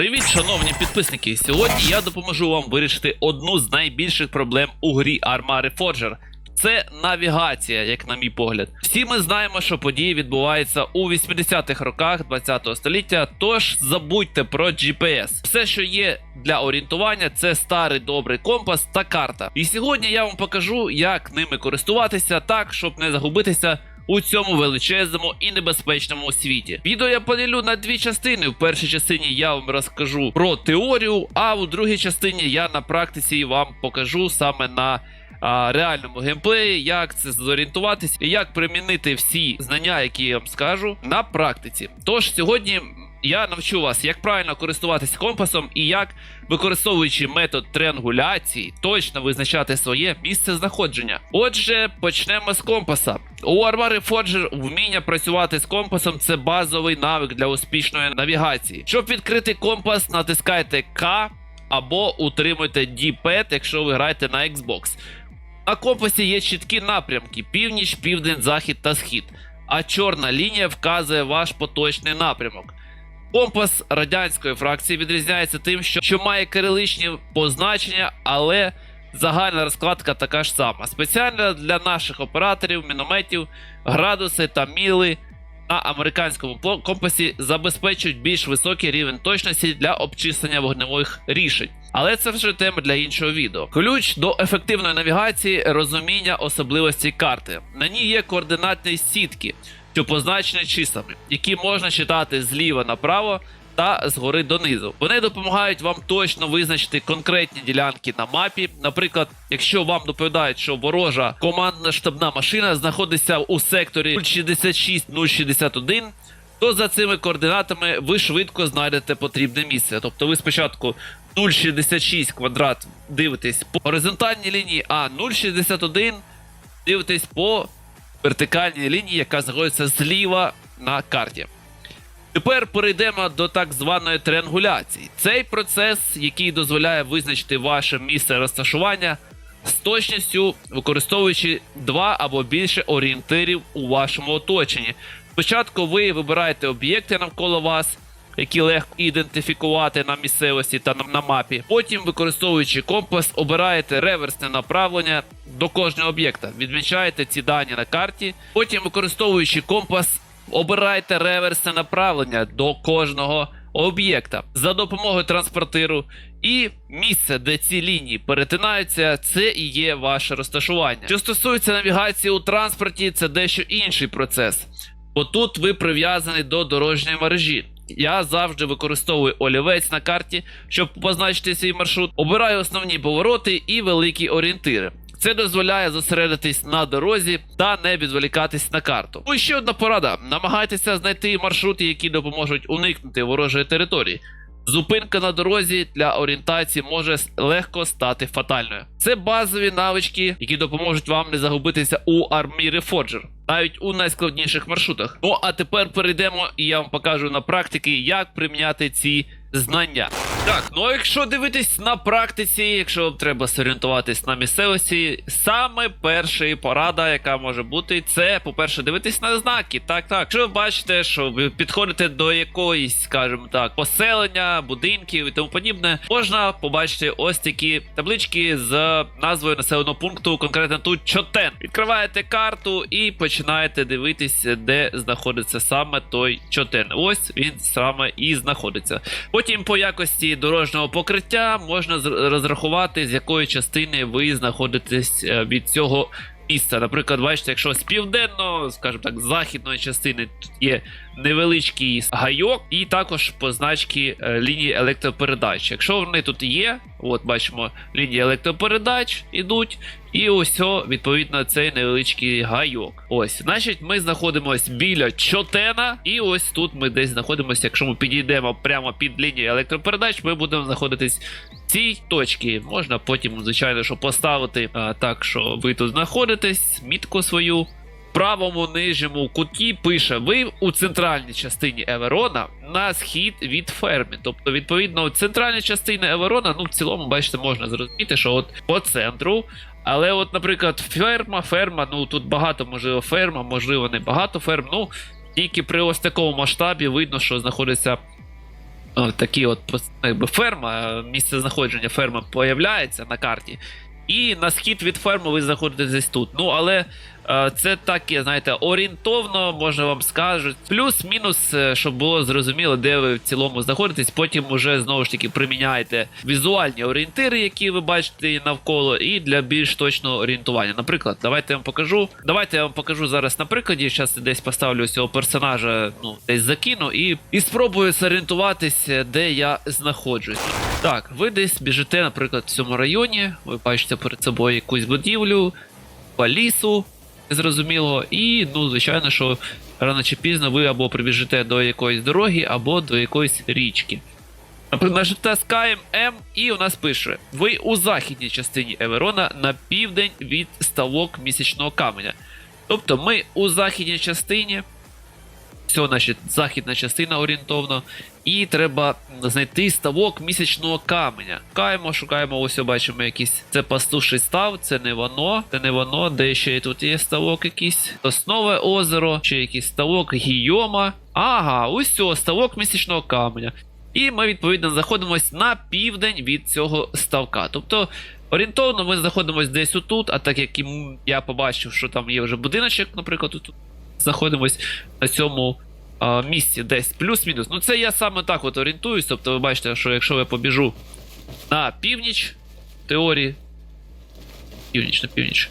Привіт, шановні підписники! Сьогодні я допоможу вам вирішити одну з найбільших проблем у грі Arma Reforger. Це навігація, як на мій погляд. Всі ми знаємо, що події відбуваються у 80-х роках 20-го століття, тож забудьте про GPS. Все, що є для орієнтування, це старий добрий компас та карта. І сьогодні я вам покажу, як ними користуватися так, щоб не загубитися у цьому величезному і небезпечному світі. Відео я поділю на дві частини. В першій частині я вам розкажу про теорію, а у другій частині я на практиці вам покажу саме на а, реальному геймплеї, як це зорієнтуватись і як примінити всі знання, які я вам скажу, на практиці. Тож сьогодні. Я навчу вас, як правильно користуватися компасом і як, використовуючи метод триангуляції, точно визначати своє місце знаходження. Отже, почнемо з компаса. У Armari Forger вміння працювати з компасом це базовий навик для успішної навігації. Щоб відкрити компас, натискайте К або утримуйте D-Pad, якщо ви граєте на Xbox. На компасі є чіткі напрямки: північ, південь, захід та схід. А чорна лінія вказує ваш поточний напрямок. Компас радянської фракції відрізняється тим, що, що має кириличні позначення, але загальна розкладка така ж сама. Спеціально для наших операторів, мінометів, градуси та міли на американському компасі забезпечують більш високий рівень точності для обчислення вогневих рішень. Але це вже тема для іншого відео. Ключ до ефективної навігації розуміння особливостей карти. На ній є координатні сітки, що позначені числами, які можна читати зліва направо та згори донизу. Вони допомагають вам точно визначити конкретні ділянки на мапі. Наприклад, якщо вам доповідають, що ворожа командна штабна машина знаходиться у секторі 066-061, то за цими координатами ви швидко знайдете потрібне місце. Тобто ви спочатку 0,66 квадрат дивитесь по горизонтальній лінії, а 0,61 дивитесь по вертикальній лінії, яка знаходиться зліва на карті. Тепер перейдемо до так званої триангуляції. Цей процес, який дозволяє визначити ваше місце розташування з точністю використовуючи два або більше орієнтирів у вашому оточенні. Спочатку ви вибираєте об'єкти навколо вас, які легко ідентифікувати на місцевості та на, мапі. Потім, використовуючи компас, обираєте реверсне направлення до кожного об'єкта. Відмічаєте ці дані на карті. Потім, використовуючи компас, обирайте реверсне направлення до кожного об'єкта за допомогою транспортиру. І місце, де ці лінії перетинаються, це і є ваше розташування. Що стосується навігації у транспорті, це дещо інший процес. Бо тут ви прив'язані до дорожньої мережі. Я завжди використовую олівець на карті, щоб позначити свій маршрут. Обираю основні повороти і великі орієнтири. Це дозволяє зосередитись на дорозі та не відволікатись на карту. Ну і ще одна порада: намагайтеся знайти маршрути, які допоможуть уникнути ворожої території. Зупинка на дорозі для орієнтації може легко стати фатальною. Це базові навички, які допоможуть вам не загубитися у армії Reforger, навіть у найскладніших маршрутах. Ну а тепер перейдемо і я вам покажу на практики, як приміняти ці знання. Так, ну якщо дивитись на практиці, якщо вам треба зорієнтуватись на місцевості, саме перша порада, яка може бути, це, по-перше, дивитись на знаки. Так, так. Якщо ви бачите, що ви підходите до якоїсь, скажімо так, поселення, будинків і тому подібне, можна побачити ось такі таблички з назвою населеного пункту, конкретно тут Чотен. Відкриваєте карту і починаєте дивитися, де знаходиться саме той Чотен. Ось він саме і знаходиться. Потім по якості дорожнього покриття можна розрахувати, з якої частини ви знаходитесь е, від цього місця. Наприклад, бачите, якщо з південного, скажімо так, з західної частини тут є невеличкий гайок, і також позначки е, лінії електропередач. Якщо вони тут є, от бачимо, лінії електропередач ідуть. І ось відповідно цей невеличкий гайок. Ось, значить, ми знаходимося біля чотена, і ось тут ми десь знаходимося. Якщо ми підійдемо прямо під лінією електропередач, ми будемо знаходитись в цій точці. Можна потім, звичайно, що поставити а, так, що ви тут знаходитесь, мітку свою. Правому нижньому куті пише: ви у центральній частині Еверона на схід від ферми. Тобто, відповідно, центральна частина Еверона, ну в цілому, бачите, можна зрозуміти, що от по центру. Але, от, наприклад, ферма, ферма, ну тут багато, можливо, ферма, можливо, не багато ферм. Ну, тільки при ось такому масштабі видно, що знаходиться о, такі от ну, якби ферма, місце знаходження ферми появляється на карті. І на схід від ферми ви знаходитесь десь тут. Ну, але е, це таке, знаєте, орієнтовно, можна вам скажуть. Плюс-мінус, е, щоб було зрозуміло, де ви в цілому знаходитесь. Потім уже знову ж таки приміняєте візуальні орієнтири, які ви бачите навколо, і для більш точного орієнтування. Наприклад, давайте я вам покажу. Давайте я вам покажу зараз на прикладі. Зараз десь поставлю цього персонажа, ну, десь закину, і, і спробую зорієнтуватися, де я знаходжусь. Так, ви десь біжите, наприклад, в цьому районі. Ви бачите перед собою якусь будівлю, по лісу, зрозуміло, і, ну, звичайно, що рано чи пізно ви або прибіжите до якоїсь дороги, або до якоїсь річки. Наприклад, натискаємо М, і у нас пише: ви у західній частині Еверона на південь від ставок місячного каменя. Тобто ми у західній частині, все, значить, західна частина орієнтовно, і треба знайти ставок місячного каменя. Шукаємо, шукаємо, ось бачимо якийсь. Це пастуший став, це не воно, це не воно, де ще тут є ставок якийсь. Соснове озеро, ще якийсь ставок Гійома. Ага, ось цього ставок місячного каменя. І ми, відповідно, знаходимося на південь від цього ставка. Тобто, орієнтовно ми знаходимося десь отут, а так як я побачив, що там є вже будиночок, наприклад, тут знаходимось на цьому а, місці десь плюс-мінус. Ну, це я саме так от орієнтуюсь. Тобто, ви бачите, що якщо я побіжу на північ, в теорії. Північ, на північ.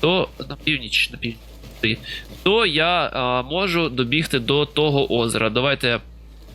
То на північ, на північ. То я а, можу добігти до того озера. Давайте я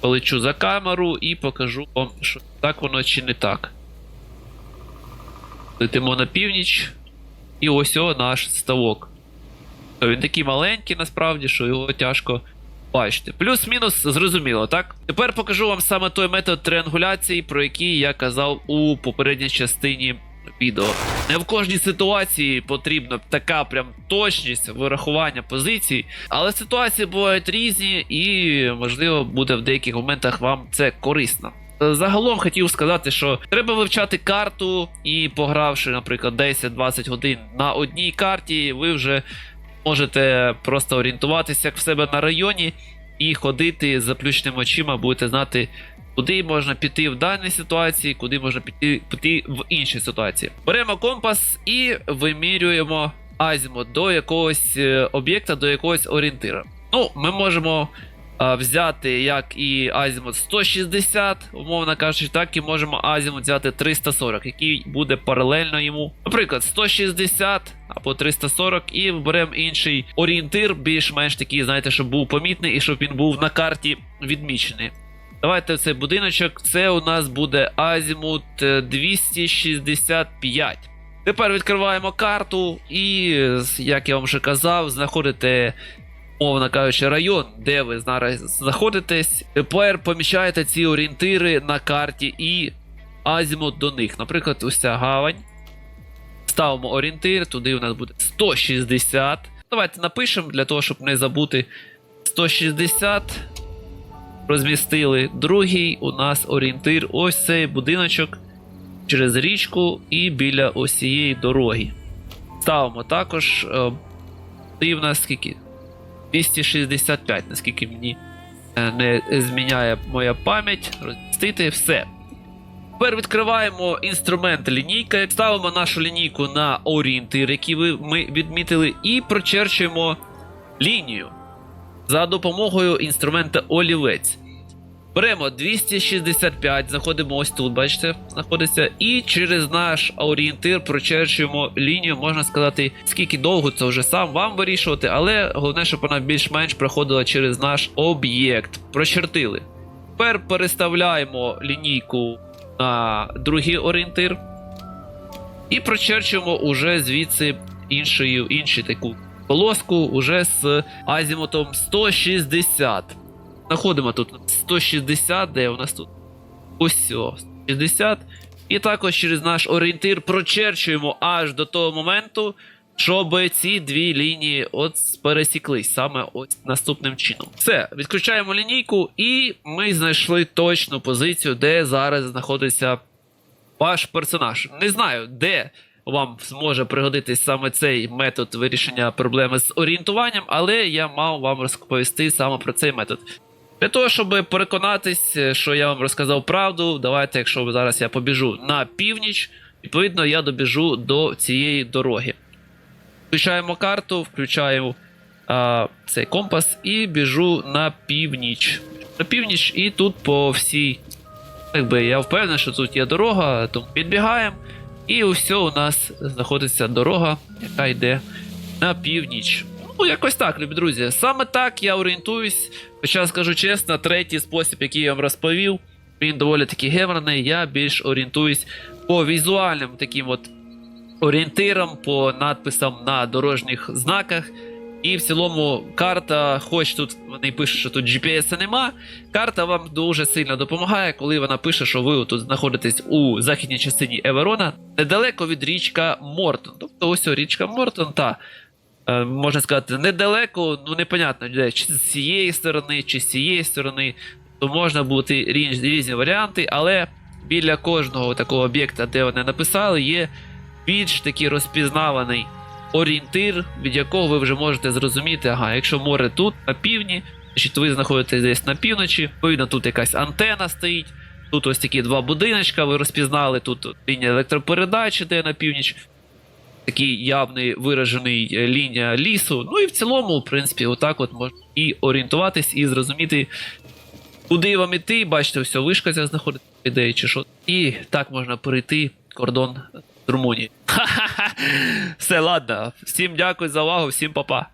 полечу за камеру і покажу вам, що так воно чи не так. Летимо на північ. І ось о наш ставок. То Він такий маленький насправді, що його тяжко бачити. Плюс-мінус зрозуміло, так? Тепер покажу вам саме той метод триангуляції, про який я казав у попередній частині відео. Не в кожній ситуації потрібна така прям точність вирахування позицій, але ситуації бувають різні, і можливо буде в деяких моментах вам це корисно. Загалом хотів сказати, що треба вивчати карту і погравши, наприклад, 10-20 годин на одній карті, ви вже можете просто орієнтуватися як в себе на районі і ходити з заплющеними очима, будете знати, куди можна піти в даній ситуації, куди можна піти, піти в іншій ситуації. Беремо компас і вимірюємо азімут до якогось е, об'єкта, до якогось орієнтира. Ну, ми можемо взяти як і азімут 160, умовно кажучи, так і можемо азімут взяти 340, який буде паралельно йому. Наприклад, 160 або 340, і беремо інший орієнтир, більш-менш такий, знаєте, щоб був помітний і щоб він був на карті відмічений. Давайте цей будиночок. Це у нас буде азімут е, 265. Тепер відкриваємо карту, і, як я вам вже казав, знаходите мовно кажучи, район, де ви зараз знаходитесь. Тепер поміщаєте ці орієнтири на карті і азімут до них. Наприклад, ось ця гавань. Ставимо орієнтир, туди у нас буде 160. Давайте напишемо для того, щоб не забути. 160. Розмістили. Другий у нас орієнтир. Ось цей будиночок через річку і біля ось цієї дороги. Ставимо також. е, І в нас скільки? 265, наскільки мені е, не зміняє моя пам'ять. Розмістити все. Тепер відкриваємо інструмент лінійка, ставимо нашу лінійку на орієнтир, який ми відмітили, і прочерчуємо лінію за допомогою інструмента олівець. Беремо 265, заходимо ось тут, бачите, знаходиться, і через наш орієнтир прочерчуємо лінію, можна сказати, скільки довго це вже сам вам вирішувати, але головне, щоб вона більш-менш проходила через наш об'єкт. Прочертили. Тепер переставляємо лінійку на другий орієнтир. І прочерчуємо уже звідси іншою, іншу таку полоску уже з азімутом 160. Знаходимо тут 160, де у нас тут? Ось цього, 160. І також через наш орієнтир прочерчуємо аж до того моменту, щоб ці дві лінії от пересіклись саме ось наступним чином. Все, відключаємо лінійку, і ми знайшли точну позицію, де зараз знаходиться ваш персонаж. Не знаю, де вам зможе пригодитись саме цей метод вирішення проблеми з орієнтуванням, але я мав вам розповісти саме про цей метод. Для того, щоб переконатись, е, що я вам розказав правду, давайте, якщо зараз я побіжу на північ, відповідно, я добіжу до цієї дороги. Включаємо карту, включаю а, цей компас і біжу на північ. На північ, і тут по всій. Якби я впевнений, що тут є дорога, тому підбігаємо. І усе у нас знаходиться дорога, яка йде на північ. Ну, якось так, любі друзі. Саме так я орієнтуюсь. Хоча скажу чесно, третій спосіб, який я вам розповів, він доволі таки геморний. Я більш орієнтуюсь по візуальним таким от орієнтирам, по надписам на дорожніх знаках. І в цілому карта, хоч тут вони пишуть, що тут GPS нема, карта вам дуже сильно допомагає, коли вона пише, що ви тут знаходитесь у західній частині Еверона, недалеко від річка Мортон. Тобто ось річка Мортон, та можна сказати, недалеко, ну непонятно, чи з цієї сторони, чи з цієї сторони. То можна бути різні, різні варіанти, але біля кожного такого об'єкта, де вони написали, є більш такий розпізнаваний орієнтир, від якого ви вже можете зрозуміти, ага, якщо море тут, на півдні, значить ви знаходитесь десь на півночі, відповідно, тут якась антена стоїть. Тут ось такі два будиночка, ви розпізнали, тут лінія електропередачі, де на північ, такий явний виражений е, лінія лісу. Ну і в цілому, в принципі, отак от можна і орієнтуватись, і зрозуміти, куди вам іти. Бачите, все, вишка ця знаходиться, ідеї чи що. І так можна перейти кордон з Румунії. Все, ладно. Всім дякую за увагу, всім па-па.